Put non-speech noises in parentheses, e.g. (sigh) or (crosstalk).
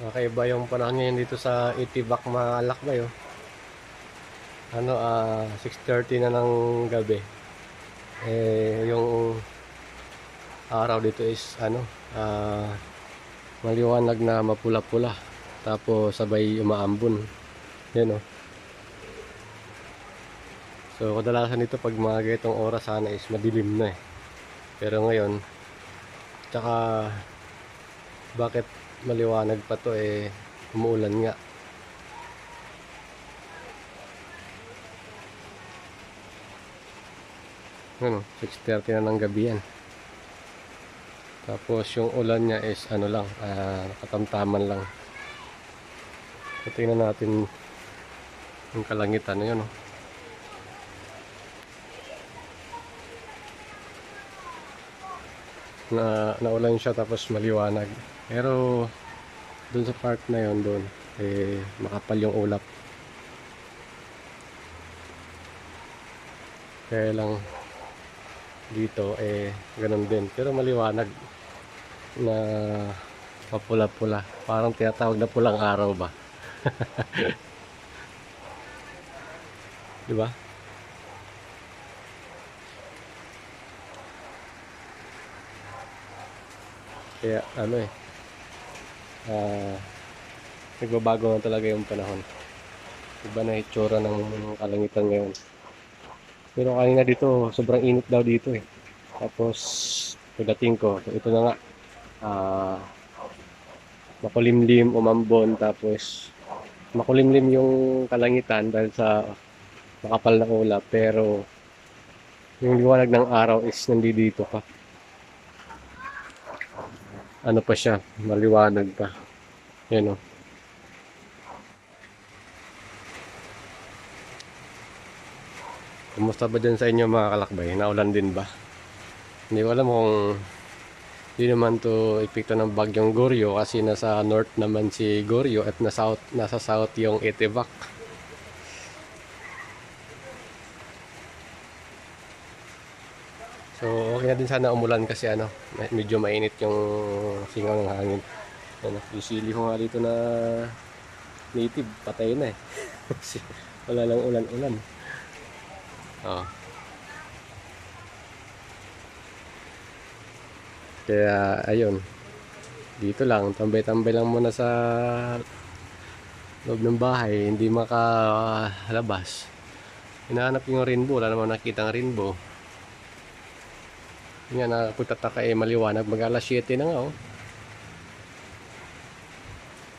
Nakaiba yung panahon ngayon dito sa Itibak Malakbay oh. Ano ah 6:30 na ng gabi. Eh yung araw dito is ano ah maliwanag na mapula-pula. Tapos sabay umaambon. Yan oh. So kadalasan dito pag mga ganitong oras sana is madilim na eh. Pero ngayon tsaka bakit maliwanag pa to eh umuulan nga. Ano, 6.30 na ng gabi yan. Tapos yung ulan niya is ano lang, ah, nakatamtaman lang. So, tingnan natin yung kalangitan. Ayan oh. Na, naulan siya tapos maliwanag. Pero doon sa part na yon doon, eh, makapal yung ulap. Kaya lang dito eh ganun din. Pero maliwanag na mapula-pula parang tinatawag na pulang araw ba? (laughs) Di ba? Kaya ano eh ah nagbabago na talaga yung panahon iba na itsura ng kalangitan ngayon pero kanina dito, sobrang init daw dito eh. Tapos, pagdating ko, ito na nga, ah, makulimlim, umambon, tapos makulimlim yung kalangitan dahil sa makapal na ulap, pero yung liwanag ng araw is nandito pa. Ano pa siya, maliwanag pa. Yan o. Kumusta ba dyan sa inyo mga kalakbay? Naulan din ba? Hindi ko alam kung hindi naman to epekto ng bagyong Goryo kasi nasa north naman si Goryo at nasa south, nasa south yung Etivac. So okay na din sana umulan kasi ano, medyo mainit yung singaw ng hangin. Ano, yung sili ko nga dito na native, patay na eh. (laughs) Wala lang ulan-ulan. Oo. Kaya ayun. Dito lang, tambay-tambay lang muna sa loob ng bahay, hindi makalabas. Hinahanap yung rainbow, wala naman nakita ng rainbow. Yan na pagtataka eh maliwanag, mag alas 7 na nga oh.